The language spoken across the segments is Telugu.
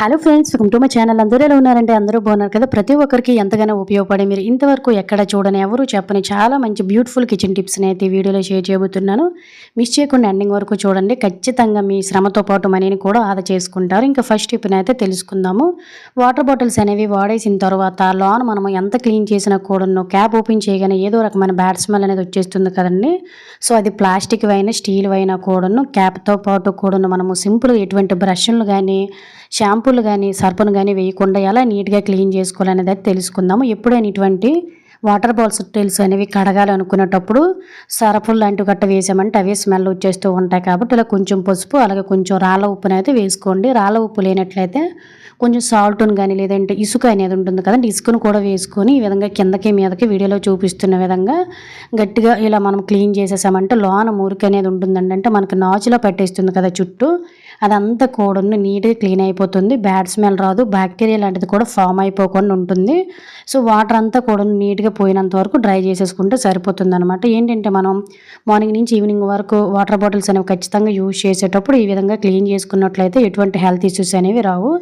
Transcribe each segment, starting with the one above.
Hello friends welcome to my channel అందరూ ఎలా ఉన్నారంటే అందరూ బాగున్నారు కదా? ప్రతి ఒక్కరికి ఎంతగానో ఉపయోగపడే మీరు ఇంతవరకు ఎక్కడ చూడని ఎవరు చెప్పని చాలా మంచి బ్యూటిఫుల్ కిచెన్ టిప్స్ని అయితే వీడియోలో షేర్ చేయబోతున్నాను. మిస్ చేయకుండా ఎండింగ్ వరకు చూడండి. ఖచ్చితంగా మీ శ్రమతో పాటు మనీని కూడా ఆదా చేసుకుంటారు. ఇంకా ఫస్ట్ టిప్ని అయితే తెలుసుకుందాము. వాటర్ బాటిల్స్ అనేవి వాడేసిన తర్వాత లోన్ మనం ఎంత క్లీన్ చేసినా కూడా క్యాప్ ఓపెన్ చేయగానే ఏదో రకమైన బ్యాడ్ స్మెల్ అనేది వచ్చేస్తుంది కదండి. సో అది ప్లాస్టిక్ అయినా స్టీల్ అయినా కూడాను క్యాప్తో పాటు కూడాను మనము సింపుల్ ఎటువంటి బ్రష్లు కానీ షాంపూ షాంపూలు కానీ సర్పును కానీ వేయకుండా ఎలా నీట్గా క్లీన్ చేసుకోవాలనేది అయితే తెలుసుకుందాము. ఎప్పుడైనా ఇటువంటి వాటర్ బాటిల్స్ అనేవి కడగాలి అనుకునేటప్పుడు లాంటివి గట్ట వేసామంటే అవి స్మెల్ వచ్చేస్తూ ఉంటాయి కాబట్టి ఇలా కొంచెం పసుపు అలాగే కొంచెం రాళ్ళ ఉప్పుని అయితే వేసుకోండి. రాళ్ళ ఉప్పు లేనట్లయితే కొంచెం సాల్ట్ను కానీ లేదంటే ఇసుక అనేది ఉంటుంది కదండి ఇసుకను కూడా వేసుకొని ఈ విధంగా కిందకి మీదకి వీడియోలో చూపిస్తున్న విధంగా గట్టిగా ఇలా మనం క్లీన్ చేసేసామంటే లోన మురికి అనేది ఉంటుందండి. అంటే మనకి నాచులో పెట్టేస్తుంది కదా చుట్టూ అదంతా కూడా నీట్గా క్లీన్ అయిపోతుంది. బ్యాడ్ స్మెల్ రాదు. బ్యాక్టీరియా లాంటిది కూడా ఫామ్ అయిపోకుండా ఉంటుంది. సో వాటర్ అంతా కూడా నీట్గా పోయినంత వరకు డ్రై చేసేసుకుంటే సరిపోతుంది అనమాట ఏంటంటే మనం మార్నింగ్ నుంచి ఈవినింగ్ వరకు వాటర్ బాటిల్స్ అనేవి ఖచ్చితంగా యూజ్ చేసేటప్పుడు ఈ విధంగా క్లీన్ చేసుకున్నట్లయితే ఎటువంటి హెల్త్ ఇష్యూస్ అనేవి రావు.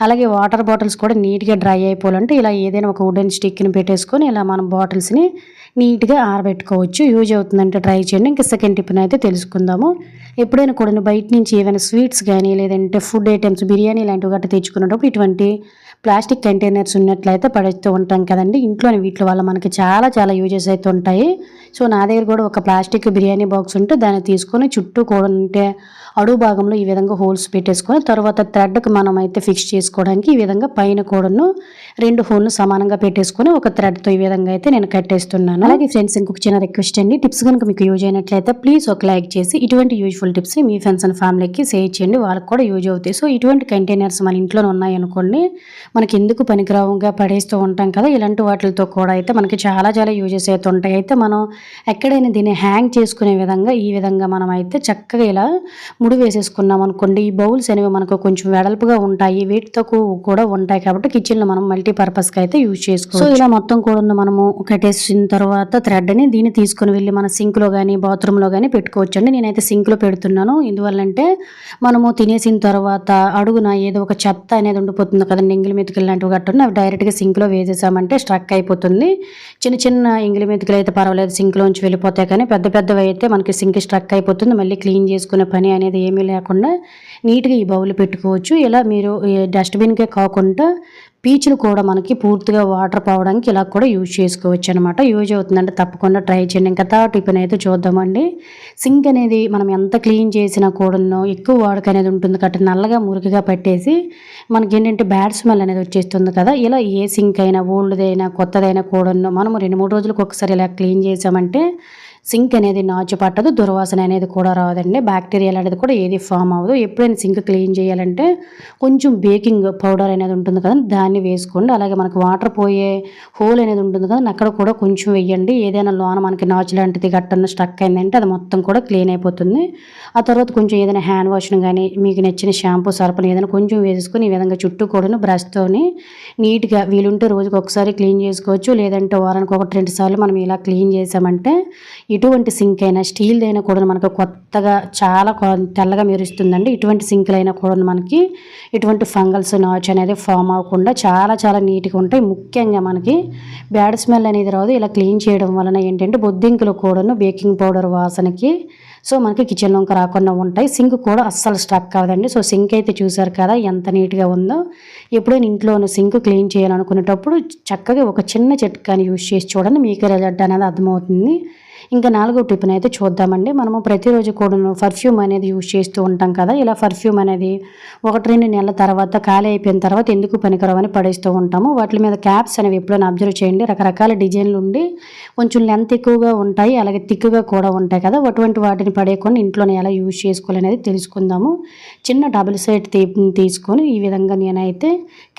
అలాగే వాటర్ బాటిల్స్ కూడా నీట్గా డ్రై అయిపోవాలంటే ఇలా ఏదైనా ఒక వుడెన్ స్టిక్ని పెట్టేసుకొని ఇలా మనం బాటిల్స్ని నీట్గా ఆరబెట్టుకోవచ్చు. యూజ్ అవుతుందంటే ట్రై చేయండి. ఇంకా సెకండ్ టిప్ని అయితే తెలుసుకుందాము. ఎప్పుడైనా కూడా బయట నుంచి ఏమైనా స్వీట్స్ కానీ లేదంటే ఫుడ్ ఐటమ్స్ బిర్యానీ లాంటివి గట్రా తెచ్చుకున్నప్పుడు ఇటువంటి ప్లాస్టిక్ కంటైనర్స్ ఉన్నట్లయితే పడేస్తూ ఉంటాం కదండి. ఇంట్లోని వీటి వల్ల మనకి చాలా చాలా యూజెస్ అయితే ఉంటాయి. సో నా దగ్గర కూడా ఒక ప్లాస్టిక్ బిర్యానీ బాక్స్ ఉంటే దాన్ని తీసుకొని చుట్టూ కూడా ఉంటే అడుగు భాగంలో ఈ విధంగా హోల్స్ పెట్టేసుకొని తర్వాత థ్రెడ్కి మనం అయితే ఫిక్స్ చేసుకోవడానికి ఈ విధంగా పైన కూడాను రెండు హోల్ను సమానంగా పెట్టేసుకొని ఒక థ్రెడ్తో ఈ విధంగా అయితే నేను కట్టేస్తున్నాను. అలాగే ఫ్రెండ్స్ ఇంకొక చిన్న రిక్వెస్ట్ అండి. టిప్స్ కనుక మీకు యూజ్ అయినట్లయితే ప్లీజ్ ఒక లైక్ చేసి ఇటువంటి యూజ్ఫుల్ టిప్స్ మీ ఫ్రెండ్స్ అండ్ ఫ్యామిలీకి షేర్ చేయండి. వాళ్ళకి కూడా యూజ్ అవుతాయి. సో ఇటువంటి కంటైనర్స్ మన ఇంట్లో ఉన్నాయి అనుకోండి మనకి ఎందుకు పనికిరావుగా పడేస్తూ ఉంటాం కదా? ఇలాంటి వాటితో కూడా అయితే మనకి చాలా చాలా యూజెస్ అయితే ఉంటాయి. అయితే మనం ఎక్కడైనా దీన్ని హ్యాంగ్ చేసుకునే విధంగా ఈ విధంగా మనం అయితే చక్కగా ఇలా ముడి వేసేసుకున్నాం అనుకోండి. ఈ బౌల్స్ అనేవి మనకు కొంచెం వెడల్పుగా ఉంటాయి. వీటితో కూడా ఉంటాయి కాబట్టి కిచెన్లో మనం మల్టీపర్పస్గా అయితే యూజ్ చేసుకోవచ్చు. సో ఇలా మొత్తం కూడా మనము కట్టేసిన తర్వాత థ్రెడ్ని దీన్ని తీసుకొని వెళ్ళి మన సింక్లో కానీ బాత్రూంలో కానీ పెట్టుకోవచ్చు అండి నేనైతే సింక్లో పెడుతున్నాను. ఎందువల్లంటే మనము తినేసిన తర్వాత అడుగున ఏదో ఒక చెత్త అనేది ఉండిపోతుంది కదండి. ఎంగిలి మెతుకులు లాంటివి కట్టుని అవి డైరెక్ట్గా సింక్లో వేసేసామంటే స్ట్రక్ అయిపోతుంది. చిన్న చిన్న ఇంగిలి మెతుకులు అయితే పర్వాలేదు సింక్లోంచి వెళ్ళిపోతాయి కానీ పెద్ద పెద్దవి అయితే మనకి సింక్ స్ట్రక్ అయిపోతుంది. మళ్ళీ క్లీన్ చేసుకునే పని అనేది ఏమీ లేకుండా నీట్గా ఈ బౌల్ పెట్టుకోవచ్చు. ఇలా మీరు డస్ట్బిన్కే కాకుండా పీచులు కూడా మనకి పూర్తిగా వాటర్ పోవడానికి ఇలా కూడా యూజ్ చేసుకోవచ్చు అనమాట యూజ్ అవుతుందంటే తప్పకుండా ట్రై చేయండి. ఇంకా టిఫిన్ అయితే చూద్దామండి. సింక్ అనేది మనం ఎంత క్లీన్ చేసినా కూడాను ఎక్కువ వాడక అనేది ఉంటుంది కాబట్టి నల్లగా మురికిగా పెట్టేసి మనకి ఏంటంటే బ్యాడ్ స్మెల్ అనేది వచ్చేస్తుంది కదా. ఇలా ఏ సింక్ అయినా ఓల్డ్దైనా కొత్తదైనా కూడాను మనము రెండు మూడు రోజులకు ఒకసారి ఇలా క్లీన్ చేసామంటే సింక్ అనేది నాచు పట్టదు దుర్వాసన అనేది కూడా రాదండి. బ్యాక్టీరియా అనేది కూడా ఏది ఫామ్ అవ్వదు. ఎప్పుడైనా సింక్ క్లీన్ చేయాలంటే కొంచెం బేకింగ్ పౌడర్ అనేది ఉంటుంది కదా దాన్ని వేసుకోండి. అలాగే మనకు వాటర్ పోయే హోల్ అనేది ఉంటుంది కదా అక్కడ కూడా కొంచెం వేయండి. ఏదైనా లోన మనకి నాచు లాంటిది గట్టన్న స్టక్ అయిందంటే అది మొత్తం కూడా క్లీన్ అయిపోతుంది. ఆ తర్వాత కొంచెం ఏదైనా హ్యాండ్ వాష్ను కానీ మీకు నచ్చిన షాంపూ సర్పని ఏదైనా కొంచెం వేసుకొని ఈ విధంగా చుట్టూ కూడాను బ్రష్తోని నీట్గా వీలుంటే రోజుకి ఒకసారి క్లీన్ చేసుకోవచ్చు. లేదంటే వారానికి ఒకటి రెండు సార్లు మనం ఇలా క్లీన్ చేసామంటే ఇటువంటి సింక్ అయినా స్టీల్ అయినా కూడా మనకు కొత్తగా చాలా కొ- తెల్లగా మెరుస్తుందండి. ఇటువంటి సింకులు అయినా కూడా మనకి ఇటువంటి ఫంగల్స్ నాచ్ అనేది ఫామ్ అవ్వకుండా చాలా చాలా నీట్గా ఉంటాయి. ముఖ్యంగా మనకి బ్యాడ్ స్మెల్ అనేది రాదు. ఇలా క్లీన్ చేయడం వలన ఏంటంటే బొద్దింకలు కూడాను బేకింగ్ పౌడర్ వాసనకి సో మనకి కిచెన్లోకి రాకుండా ఉంటాయి. సింక్ కూడా అస్సలు స్టక్ అవ్వదండి సో సింక్ అయితే చూసారు కదా ఎంత నీట్గా ఉందో. ఎప్పుడైనా ఇంట్లోనూ సింక్ క్లీన్ చేయాలనుకునేటప్పుడు చక్కగా ఒక చిన్న చిట్కాని యూజ్ చేసి చూడండి. మీకు రిజల్ట్ అనేది అర్థమవుతుంది. ఇంకా నాలుగో టిప్ని అయితే చూద్దామండి. మనము ప్రతిరోజు కూడా పర్ఫ్యూమ్ అనేది యూజ్ చేస్తూ ఉంటాం కదా. ఇలా పర్ఫ్యూమ్ అనేది ఒకటి రెండు నెలల తర్వాత ఖాళీ అయిపోయిన తర్వాత ఎందుకు పనికిరావని పడేస్తూ ఉంటాము. వాటి మీద క్యాప్స్ అనేవి ఎప్పుడైనా అబ్జర్వ్ చేయండి. రకరకాల డిజైన్లు ఉండి కొంచెం లెంత్ ఎక్కువగా ఉంటాయి అలాగే థిక్గా కూడా ఉంటాయి కదా. అటువంటి వాటిని పడేయకుండా ఇంట్లోనే ఎలా యూజ్ చేసుకోవాలనేది తెలుసుకుందాము. చిన్న డబుల్ సైడ్ తీ తీసుకొని ఈ విధంగా నేనైతే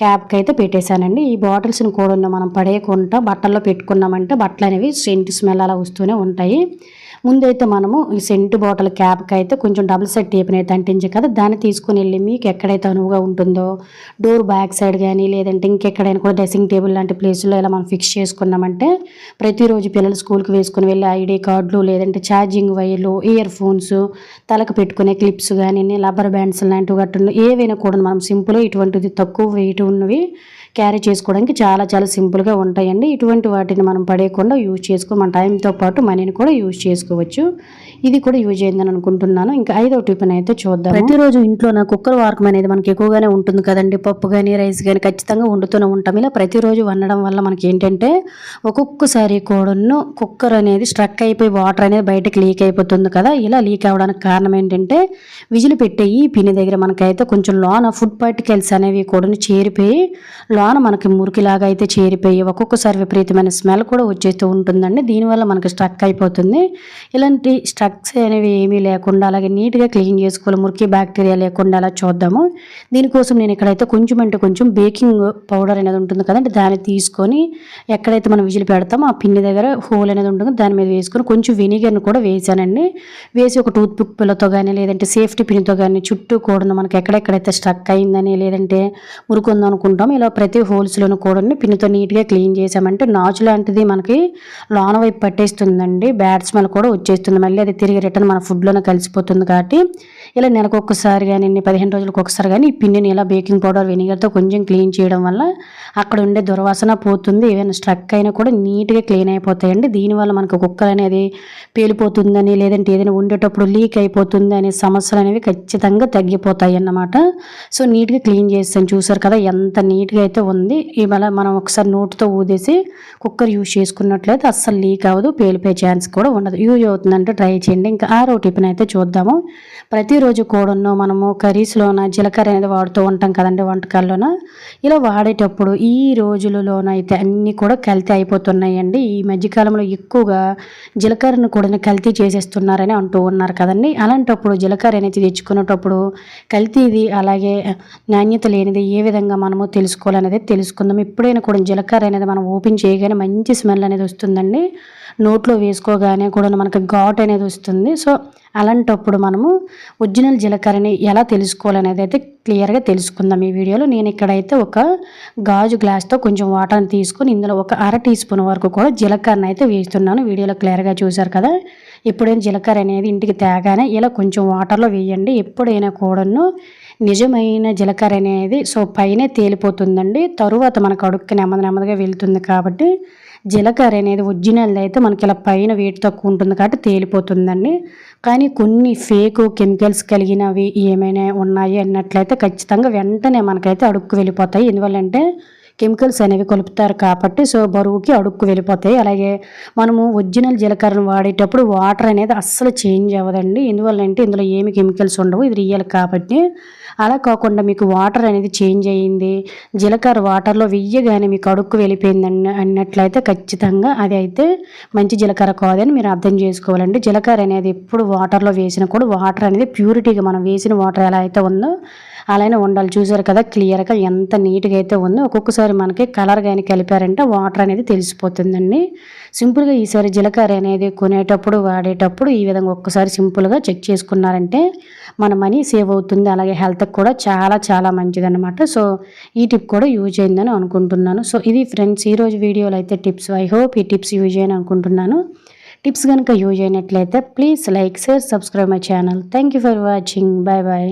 క్యాప్కి అయితే పెట్టేశానండి. ఈ బాటిల్స్ని కూడా మనం పడేయకుండా బట్టల్లో పెట్టుకున్నామంటే బట్టలు అనేవి సెంట్ స్మెల్ అలా వస్తూనే ఉంటాయి. ఉంటాయి. ముందైతే మనము ఈ సెంటు బాటిల్ క్యాప్కి అయితే కొంచెం డబుల్ సెట్ టేప్ని అయితే అంటించే కదా దాన్ని తీసుకుని వెళ్ళి మీకు ఎక్కడైతే అనువుగా ఉంటుందో డోర్ బ్యాక్ సైడ్ కానీ లేదంటే ఇంకెక్కడైనా కూడా డ్రెస్సింగ్ టేబుల్ లాంటి ప్లేస్లో ఇలా మనం ఫిక్స్ చేసుకున్నామంటే ప్రతిరోజు పిల్లలు స్కూల్కి వేసుకుని వెళ్ళి ఐడి కార్డులు లేదంటే ఛార్జింగ్ వైర్లు ఇయర్ ఫోన్స్ తలకు పెట్టుకునే క్లిప్స్ కానీ రబ్బర్ బ్యాండ్స్ లాంటివి గట్టు ఏవైనా కూడా మనం సింపుల్ ఇటువంటిది తక్కువ వెయిట్ ఉన్నవి క్యారీ చేసుకోవడానికి చాలా చాలా సింపుల్గా ఉంటాయండి. ఇటువంటి వాటిని మనం పడేయకుండా యూజ్ చేసుకో మన టైంతో పాటు మనీని కూడా యూజ్ చేసుకోవచ్చు. ఇది కూడా యూజ్ అయిందని అనుకుంటున్నాను. ఇంకా ఐదో టిఫిన్ అయితే చూద్దాం ప్రతిరోజు ఇంట్లో నా కుక్కర్ వార్కం అనేది మనకి ఎక్కువగానే ఉంటుంది కదండి. పప్పు కానీ రైస్ కానీ ఖచ్చితంగా వండుతూనే ఉంటాం. ఇలా ప్రతిరోజు వండడం వల్ల మనకి ఏంటంటే ఒక్కొక్కసారి కూడాను కుక్కర్ అనేది స్ట్రక్ అయిపోయి వాటర్ అనేది బయటకు లీక్ అయిపోతుంది కదా. ఇలా లీక్ అవ్వడానికి కారణం ఏంటంటే విజిల్ పెట్టే ఈ పిని దగ్గర మనకైతే కొంచెం లోన ఫుడ్ పార్టికల్స్ అనేవి కూడా చేరిపోయి లో లోన మనకి మురికిలాగా అయితే చేరిపోయి ఒక్కొక్కసారి విపరీతమైన స్మెల్ కూడా వచ్చేస్తూ ఉంటుందండి. దీనివల్ల మనకి స్ట్రక్ అయిపోతుంది. ఇలాంటి స్ట్రక్స్ అనేవి ఏమీ లేకుండా అలాగే నీట్గా క్లీన్ చేసుకోవాలి. మురికి బ్యాక్టీరియా లేకుండా అలా చూద్దాము. దీనికోసం నేను ఇక్కడైతే కొంచెం అంటే కొంచెం బేకింగ్ పౌడర్ అనేది ఉంటుంది కదండి. దాన్ని తీసుకొని ఎక్కడైతే మనం విజిల్ పెడతామో ఆ పిండి దగ్గర హోల్ అనేది ఉంటుంది. దాని మీద వేసుకొని కొంచెం వెనిగర్ని కూడా వేసానండి వేసి ఒక టూత్ పిక్ పిల్లతో కానీ లేదంటే సేఫ్టీ పిన్తో కానీ చుట్టూ కూడా మనకి ఎక్కడెక్కడైతే స్ట్రక్ అయిందని లేదంటే మురుకుందనుకుంటాం ఇలా ప్రతి హోల్స్లోనూ కూడా పిన్నుతో నీట్గా క్లీన్ చేసామంటే నాచు లాంటిది మనకి లోన వైపు పట్టేస్తుందండి. బ్యాడ్ స్మెల్ కూడా వచ్చేస్తుంది. మళ్ళీ అది తిరిగి రిటర్న్ మన ఫుడ్లోనే కలిసిపోతుంది కాబట్టి ఇలా నెలకు ఒక్కసారి కానీ పదిహేను రోజులకు ఒకసారి కానీ ఈ పిన్నిని ఇలా బేకింగ్ పౌడర్ వెనిగర్తో కొంచెం క్లీన్ చేయడం వల్ల అక్కడ ఉండే దుర్వాసన పోతుంది. ఏదైనా స్ట్రక్ అయినా కూడా నీట్గా క్లీన్ అయిపోతాయండి. దీనివల్ల మనకు కుక్కర్ అనేది పేలిపోతుందని లేదంటే ఏదైనా ఉండేటప్పుడు లీక్ అయిపోతుంది అనే సమస్యలు అనేవి ఖచ్చితంగా తగ్గిపోతాయి అన్నమాట. సో నీట్గా క్లీన్ చేస్తాను. చూసారు కదా ఎంత నీట్గా అయితే ఉంది ఇవాళ మనం ఒకసారి నోటుతో ఊదేసి కుక్కర్ యూజ్ చేసుకున్నట్లయితే అస్సలు లీక్ అవ్వదు పేలిపోయే ఛాన్స్ కూడా ఉండదు. యూజ్ అవుతుందంటే ట్రై చేయండి. ఇంకా ఆరో టిఫిన్ అయితే చూద్దాము. ప్రతిరోజు కూడాను మనము కర్రీస్లోన జీలకర్ర అనేది వాడుతూ ఉంటాం కదండి వంటకాల్లోన? ఇలా వాడేటప్పుడు ఈ రోజులలోనైతే అన్నీ కూడా కల్తీ అయిపోతున్నాయండి. ఈ మధ్యకాలంలో ఎక్కువగా జీలకర్రను కూడా కల్తీ చేసేస్తున్నారని అంటూ ఉన్నారు కదండి. అలాంటప్పుడు జీలకర్ర అనేది తెచ్చుకునేటప్పుడు కల్తీది అలాగే నాణ్యత లేనిది ఏ విధంగా మనము తెలుసుకోవాలని అనేది తెలుసుకుందాం. ఎప్పుడైనా కూడా జీలకర్ర అనేది మనం ఓపెన్ చేయగానే మంచి స్మెల్ అనేది వస్తుందండి. నోట్లో వేసుకోగానే కూడా మనకు ఘాట్ అనేది వస్తుంది. సో అలాంటప్పుడు మనము ఒరిజినల్ జీలకర్రని ఎలా తెలుసుకోవాలనేది అయితే క్లియర్గా తెలుసుకుందాం ఈ వీడియోలో. నేను ఇక్కడైతే ఒక గాజు గ్లాస్తో కొంచెం వాటర్ని తీసుకొని ఇందులో ఒక అర టీ స్పూన్ వరకు కూడా జీలకర్రని అయితే వేస్తున్నాను. వీడియోలో క్లియర్గా చూసారు కదా. ఎప్పుడైనా జీలకర్ర అనేది ఇంటికి తేగానే ఇలా కొంచెం వాటర్లో వేయండి. ఎప్పుడైనా కూడాను నిజమైన జీలకర్ర అనేది సో పైనే తేలిపోతుందండి. తరువాత మనకు అడుక్కి నెమ్మది నెమ్మదిగా వెళ్తుంది కాబట్టి జీలకర్ర అనేది ఒరిజినల్ అయితే మనకి ఇలా పైన వెయిట్ తక్కువ ఉంటుంది కాబట్టి తేలిపోతుందండి. కానీ కొన్ని ఫేక్ కెమికల్స్ కలిగినవి ఏమైనా ఉన్నాయి అన్నట్లయితే ఖచ్చితంగా వెంటనే మనకైతే అడుక్కు వెళ్ళిపోతాయి. ఎందువల్లంటే కెమికల్స్ అనేవి కలుపుతారు కాబట్టి సో బరువుకి అడుక్కు వెళ్ళిపోతాయి. అలాగే మనము ఒరిజినల్ జీలకర్రను వాడేటప్పుడు వాటర్ అనేది అస్సలు చేంజ్ అవ్వదండి. ఎందువల్లంటే ఇందులో ఏమి కెమికల్స్ ఉండవు. ఇది రియల్ కాబట్టి అలా కాకుండా మీకు వాటర్ అనేది చేంజ్ అయ్యింది. జీలకర్ర వాటర్లో వెయ్యగానే మీకు అడుక్కు వెళ్ళిపోయింది అన్నట్లయితే ఖచ్చితంగా అది అయితే మంచి జీలకర్ర కాదని మీరు అర్థం చేసుకోవాలండి. జీలకర్ర అనేది ఎప్పుడు వాటర్లో వేసినా కూడా వాటర్ అనేది ప్యూరిటీగా మనం వేసిన వాటర్ ఎలా అయితే ఉందో అలానే ఉండాలి. చూసారు కదా క్లియర్గా ఎంత నీట్గా అయితే ఉందో ఒక్కొక్కసారి మనకి కలర్ కానీ కలిపారంటే వాటర్ అనేది తెలిసిపోతుందండి. సింపుల్గా ఈసారి జీలకర్ర అనేది కొనేటప్పుడు వాడేటప్పుడు ఈ విధంగా ఒక్కసారి సింపుల్గా చెక్ చేసుకున్నారంటే మన మనీ సేవ్ అవుతుంది. అలాగే హెల్త్కి కూడా చాలా చాలా మంచిది అనమాట సో ఈ టిప్ కూడా యూజ్ అయిందని అనుకుంటున్నాను. సో ఇది ఫ్రెండ్స్ ఈరోజు వీడియోలో అయితే టిప్స్. ఐ హోప్ ఈ టిప్స్ యూజ్ అయ్యని అనుకుంటున్నాను. టిప్స్ కనుక యూజ్ అయినట్లయితే please like share subscribe my channel. Thank you for watching. Bye bye.